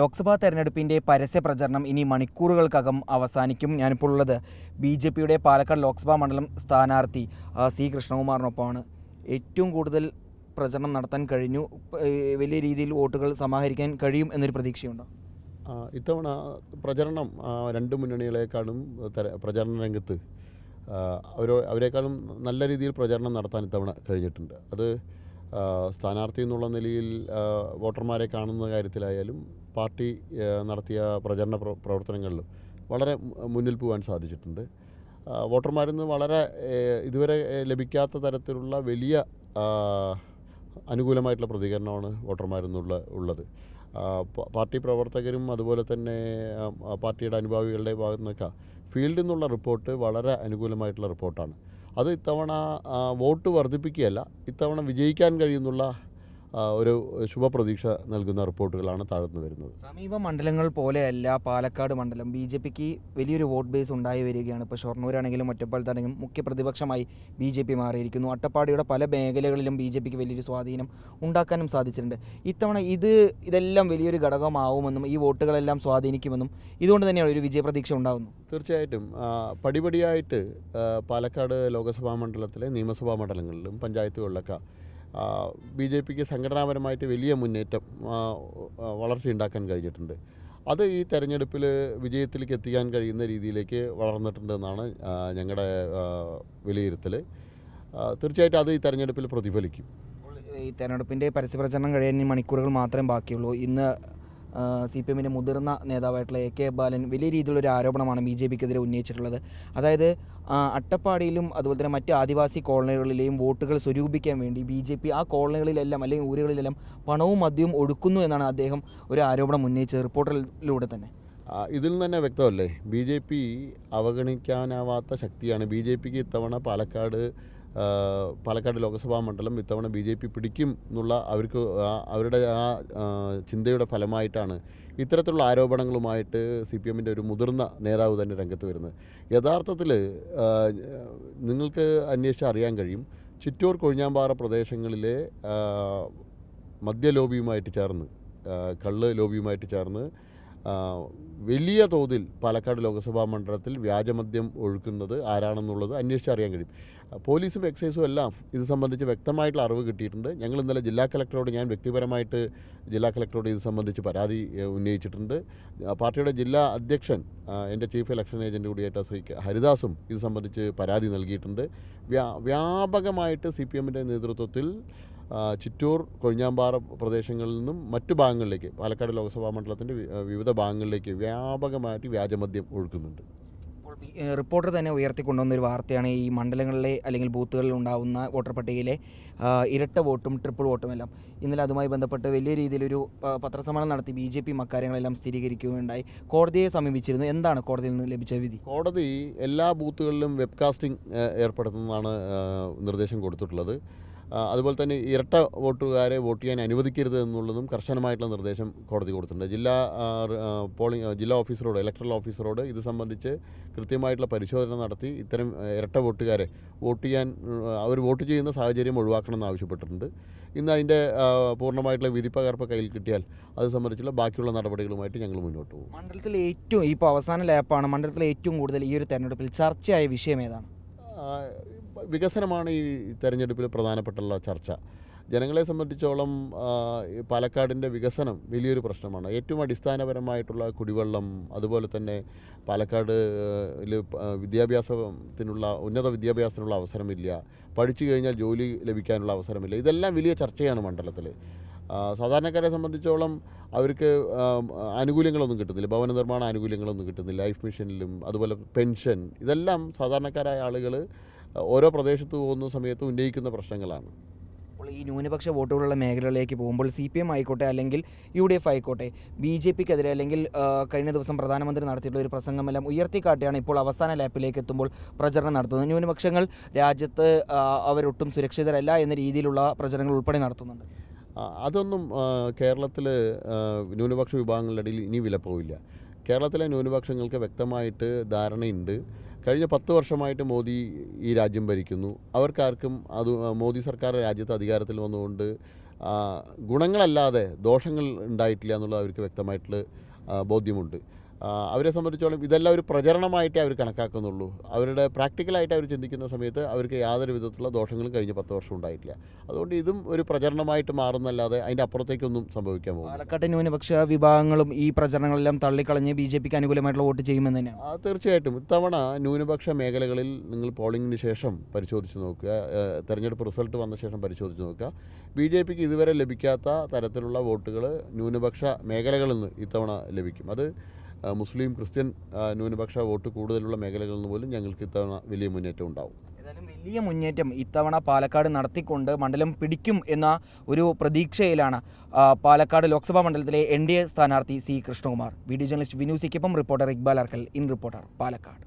ലോക്സഭാ തെരഞ്ഞെടുപ്പിന്റെ പരസ്യ പ്രചരണം ഇനി മണിക്കൂറുകൾക്കകം അവസാനിക്കും. ഞാനിപ്പോൾ ഉള്ളത് ബി ജെ പിയുടെ പാലക്കാട് ലോക്സഭാ മണ്ഡലം സ്ഥാനാർത്ഥി സി കൃഷ്ണകുമാറിനൊപ്പമാണ്. ഏറ്റവും കൂടുതൽ പ്രചരണം നടത്താൻ കഴിഞ്ഞു. വലിയ രീതിയിൽ വോട്ടുകൾ സമാഹരിക്കാൻ കഴിയും എന്നൊരു പ്രതീക്ഷയുണ്ടോ? ഇത്തവണ പ്രചരണം രണ്ട് മുന്നണികളെക്കാളും പ്രചരണ രംഗത്ത് അവരോ അവരെക്കാളും നല്ല രീതിയിൽ പ്രചരണം നടത്താൻ ഇത്തവണ കഴിഞ്ഞിട്ടുണ്ട്. അത് സ്ഥാനാർത്ഥി എന്നുള്ള നിലയിൽ വോട്ടർമാരെ കാണുന്ന കാര്യത്തിലായാലും പാർട്ടി നടത്തിയ പ്രചരണ പ്രവർത്തനങ്ങളിലും വളരെ മുന്നിൽ പോകാൻ സാധിച്ചിട്ടുണ്ട്. വോട്ടർമാരിൽ നിന്ന് വളരെ ഇതുവരെ ലഭിക്കാത്ത തരത്തിലുള്ള വലിയ അനുകൂലമായിട്ടുള്ള പ്രതികരണമാണ് വോട്ടർമാരിൽ നിന്നുള്ള ഉള്ളത്. പാർട്ടി പ്രവർത്തകരും അതുപോലെ തന്നെ പാർട്ടിയുടെ അനുഭാവികളുടെ ഭാഗത്തു നിന്നൊക്കെ ഫീൽഡിൽ നിന്നുള്ള റിപ്പോർട്ട് വളരെ അനുകൂലമായിട്ടുള്ള റിപ്പോർട്ടാണ്. അത് ഇത്തവണ വോട്ട് വർദ്ധിപ്പിക്കുകയല്ല ഇത്തവണ വിജയിക്കാൻ കഴിയുന്നുള്ള ഒരു ശുഭപ്രതീക്ഷ നൽകുന്ന റിപ്പോർട്ടുകളാണ് താഴ്ന്നു വരുന്നത്. സമീപ മണ്ഡലങ്ങൾ പോലെയല്ല പാലക്കാട് മണ്ഡലം. ബി ജെ പിക്ക് വലിയൊരു വോട്ട് ബേസ് ഉണ്ടായി വരികയാണ്. ഇപ്പോൾ ഷൊർണൂരാണെങ്കിലും ഒറ്റപ്പാലത്താണെങ്കിലും മുഖ്യ പ്രതിപക്ഷമായി ബി ജെ പി മാറിയിരിക്കുന്നു. അട്ടപ്പാടിയുടെ പല മേഖലകളിലും ബി ജെ പിക്ക് വലിയൊരു സ്വാധീനം ഉണ്ടാക്കാനും സാധിച്ചിട്ടുണ്ട്. ഇത്തവണ ഇത് ഇതെല്ലാം വലിയൊരു ഘടകമാവുമെന്നും ഈ വോട്ടുകളെല്ലാം സ്വാധീനിക്കുമെന്നും ഇതുകൊണ്ട് തന്നെയാണ് ഒരു വിജയപ്രതീക്ഷ ഉണ്ടാകുന്നു തീർച്ചയായിട്ടും. പടിപടിയായിട്ട് പാലക്കാട് ലോകസഭാ മണ്ഡലത്തിലെ നിയമസഭാ മണ്ഡലങ്ങളിലും പഞ്ചായത്തുകളിലൊക്കെ ബി ജെ പിക്ക് സംഘടനാപരമായിട്ട് വലിയ മുന്നേറ്റം വളർച്ചയുണ്ടാക്കാൻ കഴിഞ്ഞിട്ടുണ്ട്. അത് ഈ തെരഞ്ഞെടുപ്പിൽ വിജയത്തിലേക്ക് എത്തിക്കാൻ കഴിയുന്ന രീതിയിലേക്ക് വളർന്നിട്ടുണ്ടെന്നാണ് ഞങ്ങളുടെ വിലയിരുത്തൽ തീർച്ചയായിട്ടും അത് ഈ തെരഞ്ഞെടുപ്പിൽ പ്രതിഫലിക്കും. ഈ തെരഞ്ഞെടുപ്പിന്റെ പരസ്യപ്രചരണം കഴിയാൻ മണിക്കൂറുകൾ മാത്രമേ ബാക്കിയുള്ളൂ. ഇന്ന് സി പി എമ്മിന്റെ മുതിർന്ന നേതാവായിട്ടുള്ള എ കെ ബാലൻ വലിയ രീതിയിലുള്ള ഒരു ആരോപണമാണ് ബി ജെ പിക്കെതിരെ ഉന്നയിച്ചിട്ടുള്ളത്. അതായത് അട്ടപ്പാടിയിലും അതുപോലെ തന്നെ മറ്റ് ആദിവാസി കോളനികളിലെയും വോട്ടുകൾ സ്വരൂപിക്കാൻ വേണ്ടി ബി ജെ പി ആ കോളനികളിലെല്ലാം അല്ലെങ്കിൽ ഊരുകളിലെല്ലാം പണവും മദ്യവും ഒടുക്കുന്നു എന്നാണ് അദ്ദേഹം ഒരു ആരോപണം ഉന്നയിച്ചത് റിപ്പോർട്ടറിലൂടെ തന്നെ. ഇതിൽ തന്നെ വ്യക്തമല്ലേ? ബി ജെ പി അവഗണിക്കാനാവാത്ത ശക്തിയാണ് ബി ജെ പിക്ക് ഇത്തവണ പാലക്കാട് പാലക്കാട് ലോക്സഭാ മണ്ഡലം ഇത്തവണ ബി ജെ പി പിടിക്കും എന്നുള്ള അവർക്ക് അവരുടെ ആ ചിന്തയുടെ ഫലമായിട്ടാണ് ഇത്തരത്തിലുള്ള ആരോപണങ്ങളുമായിട്ട് സി പി എമ്മിന്റെ ഒരു മുതിർന്ന നേതാവ് തന്നെ രംഗത്ത് വരുന്നത്. യഥാർത്ഥത്തിൽ നിങ്ങൾക്ക് അന്വേഷിച്ച് അറിയാൻ കഴിയും ചിറ്റൂർ കൊഴിഞ്ഞാമ്പാറ പ്രദേശങ്ങളിലെ മദ്യലോബിയുമായിട്ട് മദ്യ ലോബിയുമായിട്ട് ചേർന്ന് കള്ള് ലോബിയുമായിട്ട് ചേർന്ന് വലിയ തോതിൽ പാലക്കാട് ലോക്സഭാ മണ്ഡലത്തിൽ വ്യാജമദ്യം ഒഴുക്കുന്നത് ആരാണെന്നുള്ളത് അന്വേഷിച്ചറിയാൻ കഴിയും. പോലീസും എക്സൈസും എല്ലാം ഇത് സംബന്ധിച്ച് വ്യക്തമായിട്ടുള്ള അറിവ് കിട്ടിയിട്ടുണ്ട്. ഞങ്ങൾ ഇന്നലെ ജില്ലാ കളക്ടറോട് ഞാൻ വ്യക്തിപരമായിട്ട് ജില്ലാ കളക്ടറോട് ഇത് സംബന്ധിച്ച് പരാതി ഉന്നയിച്ചിട്ടുണ്ട്. പാർട്ടിയുടെ ജില്ലാ അധ്യക്ഷൻ എന്റെ ചീഫ് ഇലക്ഷൻ ഏജന്റ് കൂടിയായിട്ട് ശ്രീ ഹരിദാസും ഇത് സംബന്ധിച്ച് പരാതി നൽകിയിട്ടുണ്ട്. വ്യാ വ്യാപകമായിട്ട് സി പി എമ്മിന്റെ നേതൃത്വത്തിൽ ചിറ്റൂർ കൊഴിഞ്ഞാമ്പാറ പ്രദേശങ്ങളിൽ നിന്നും മറ്റു ഭാഗങ്ങളിലേക്ക് പാലക്കാട് ലോക്സഭാ മണ്ഡലത്തിന്റെ വിവിധ ഭാഗങ്ങളിലേക്ക് വ്യാപകമായിട്ട് വ്യാജമദ്യം ഒഴുക്കുന്നുണ്ട്. റിപ്പോർട്ടർ തന്നെ ഉയർത്തിക്കൊണ്ടുവന്ന ഒരു വാർത്തയാണ് ഈ മണ്ഡലങ്ങളിലെ അല്ലെങ്കിൽ ബൂത്തുകളിൽ ഉണ്ടാകുന്ന വോട്ടർ പട്ടികയിലെ ഇരട്ട വോട്ടും ട്രിപ്പിൾ വോട്ടും എല്ലാം. ഇന്നലെ അതുമായി ബന്ധപ്പെട്ട് വലിയ രീതിയിലൊരു പത്രസമ്മേളനം നടത്തി ബി ജെ പി അക്കാര്യങ്ങളെല്ലാം സ്ഥിരീകരിക്കുകയുണ്ടായി. കോടതിയെ സമീപിച്ചിരുന്നു. എന്താണ് കോടതിയിൽ നിന്ന് ലഭിച്ച വിധി? കോടതി എല്ലാ ബൂത്തുകളിലും വെബ്കാസ്റ്റിംഗ് ഏർപ്പെടുത്തുന്നതാണ് നിർദ്ദേശം കൊടുത്തിട്ടുള്ളത്. അതുപോലെ തന്നെ ഇരട്ട വോട്ടുകാരെ വോട്ട് ചെയ്യാൻ അനുവദിക്കരുത് എന്നുള്ളതും കർശനമായിട്ടുള്ള നിർദ്ദേശം കോടതി കൊടുത്തിട്ടുണ്ട്. ജില്ലാ പോളിങ് പോളിംഗ് ജില്ലാ ഓഫീസറോട് ഇലക്ട്രൽ ഓഫീസറോട് ഇത് സംബന്ധിച്ച് കൃത്യമായിട്ടുള്ള പരിശോധന നടത്തി ഇത്തരം ഇരട്ട വോട്ടുകാരെ വോട്ട് ചെയ്യാൻ അവർ വോട്ട് ചെയ്യുന്ന സാഹചര്യം ഒഴിവാക്കണമെന്ന് ആവശ്യപ്പെട്ടിട്ടുണ്ട്. ഇന്ന് അതിന്റെ പൂർണമായിട്ടുള്ള വിധിപ്പകർപ്പ് കയ്യിൽ കിട്ടിയാൽ അത് സംബന്ധിച്ചുള്ള ബാക്കിയുള്ള നടപടികളുമായിട്ട് ഞങ്ങൾ മുന്നോട്ട് പോകും. മണ്ഡലത്തിൽ ഏറ്റവും ഇപ്പോൾ അവസാന ലാപ്പാണ് മണ്ഡലത്തിൽ ഏറ്റവും കൂടുതൽ ഈ ഒരു തെരഞ്ഞെടുപ്പിൽ ചർച്ചയായ വിഷയം ഏതാണ്? വികസനമാണ് ഈ തെരഞ്ഞെടുപ്പിൽ പ്രധാനപ്പെട്ടുള്ള ചർച്ച. ജനങ്ങളെ സംബന്ധിച്ചോളം പാലക്കാടിന്റെ വികസനം വലിയൊരു പ്രശ്നമാണ്. ഏറ്റവും അടിസ്ഥാനപരമായിട്ടുള്ള കുടിവെള്ളം അതുപോലെ തന്നെ പാലക്കാട് വിദ്യാഭ്യാസത്തിനുള്ള ഉന്നത വിദ്യാഭ്യാസത്തിനുള്ള അവസരമില്ല. പഠിച്ചു കഴിഞ്ഞാൽ ജോലി ലഭിക്കാനുള്ള അവസരമില്ല. ഇതെല്ലാം വലിയ ചർച്ചയാണ് മണ്ഡലത്തിൽ. സാധാരണക്കാരെ സംബന്ധിച്ചോളം അവർക്ക് ആനുകൂല്യങ്ങളൊന്നും കിട്ടുന്നില്ല. ഭവന നിർമ്മാണ ആനുകൂല്യങ്ങളൊന്നും കിട്ടുന്നില്ല. ലൈഫ് മിഷനിലും അതുപോലെ പെൻഷൻ ഇതെല്ലാം സാധാരണക്കാരായ ആളുകൾ ഓരോ പ്രദേശത്ത് പോകുന്ന സമയത്ത് ഉന്നയിക്കുന്ന പ്രശ്നങ്ങളാണ്. അപ്പോൾ ഈ ന്യൂനപക്ഷ വോട്ടുകളുള്ള മേഖലകളിലേക്ക് പോകുമ്പോൾ സി പി എം ആയിക്കോട്ടെ അല്ലെങ്കിൽ യു ഡി എഫ് ആയിക്കോട്ടെ ബി ജെ പിക്കെതിരെ അല്ലെങ്കിൽ കഴിഞ്ഞ ദിവസം പ്രധാനമന്ത്രി നടത്തിയിട്ടുള്ള ഒരു പ്രസംഗമെല്ലാം ഉയർത്തിക്കാട്ടിയാണ് ഇപ്പോൾ അവസാന ലാപ്പിലേക്ക് എത്തുമ്പോൾ പ്രചരണം നടത്തുന്നത്. ന്യൂനപക്ഷങ്ങൾ രാജ്യത്ത് അവരൊട്ടും സുരക്ഷിതരല്ല എന്ന രീതിയിലുള്ള പ്രചരണങ്ങൾ ഉൾപ്പെടെ നടത്തുന്നുണ്ട്. അതൊന്നും കേരളത്തിൽ ന്യൂനപക്ഷ വിഭാഗങ്ങളുടെ ഇടയിൽ ഇനി വിലപ്പോവില്ല. കേരളത്തിലെ ന്യൂനപക്ഷങ്ങൾക്ക് വ്യക്തമായിട്ട് ധാരണയുണ്ട്. കഴിഞ്ഞ പത്ത് വർഷമായിട്ട് മോദി ഈ രാജ്യം ഭരിക്കുന്നു. അവർക്കാർക്കും അത് മോദി സർക്കാർ രാജ്യത്ത് അധികാരത്തിൽ വന്നുകൊണ്ട് ഗുണങ്ങളല്ലാതെ ദോഷങ്ങൾ ഉണ്ടായിട്ടില്ല എന്നുള്ളത് അവർക്ക് വ്യക്തമായിട്ടുള്ള ബോധ്യമുണ്ട്. അവരെ സംബന്ധിച്ചോളം ഇതെല്ലാം ഒരു പ്രചരണമായിട്ടേ അവർ കണക്കാക്കുന്നുള്ളൂ. അവരുടെ പ്രാക്ടിക്കലായിട്ട് അവർ ചിന്തിക്കുന്ന സമയത്ത് അവർക്ക് യാതൊരു വിധത്തിലുള്ള ദോഷങ്ങളും കഴിഞ്ഞ പത്ത് വർഷം ഉണ്ടായിട്ടില്ല. അതുകൊണ്ട് ഇതും ഒരു പ്രചരണമായിട്ട് മാറുന്നല്ലാതെ അതിന്റെ അപ്പുറത്തേക്കൊന്നും സംഭവിക്കാൻ പോകും പാലക്കാട്ടെ ന്യൂനപക്ഷ വിഭാഗങ്ങളും ഈ പ്രചരണങ്ങളെല്ലാം തള്ളിക്കളഞ്ഞ് ബി ജെ പിക്ക് അനുകൂലമായിട്ടുള്ള വോട്ട് ചെയ്യുമെന്ന് തന്നെയാണ് ആ, തീർച്ചയായിട്ടും. ഇത്തവണ ന്യൂനപക്ഷ മേഖലകളിൽ നിങ്ങൾ പോളിംഗിന് ശേഷം പരിശോധിച്ച് നോക്കുക തെരഞ്ഞെടുപ്പ് റിസൾട്ട് വന്ന ശേഷം പരിശോധിച്ച് നോക്കുക. ബി ജെ പിക്ക് ഇതുവരെ ലഭിക്കാത്ത തരത്തിലുള്ള വോട്ടുകൾ ന്യൂനപക്ഷ മേഖലകളിൽ നിന്ന് ഇത്തവണ ലഭിക്കും. അത് മുസ്ലിം ക്രിസ്ത്യൻ ന്യൂനപക്ഷ വോട്ട് കൂടുതലുള്ള മേഖലകളിൽ നിന്ന് പോലും ഞങ്ങൾക്ക് ഇത്തവണ വലിയ മുന്നേറ്റം ഉണ്ടാവും. വലിയ മുന്നേറ്റം ഇത്തവണ പാലക്കാട് നടത്തിക്കൊണ്ട് മണ്ഡലം പിടിക്കും എന്ന ഒരു പ്രതീക്ഷയിലാണ് പാലക്കാട് ലോക്സഭാ മണ്ഡലത്തിലെ എൻ ഡി എ സ്ഥാനാർത്ഥി C Krishnakumar. Video journalist Vinu സിക്കൊപ്പം reporter Iqbal Arkkal in reporter Palakkad.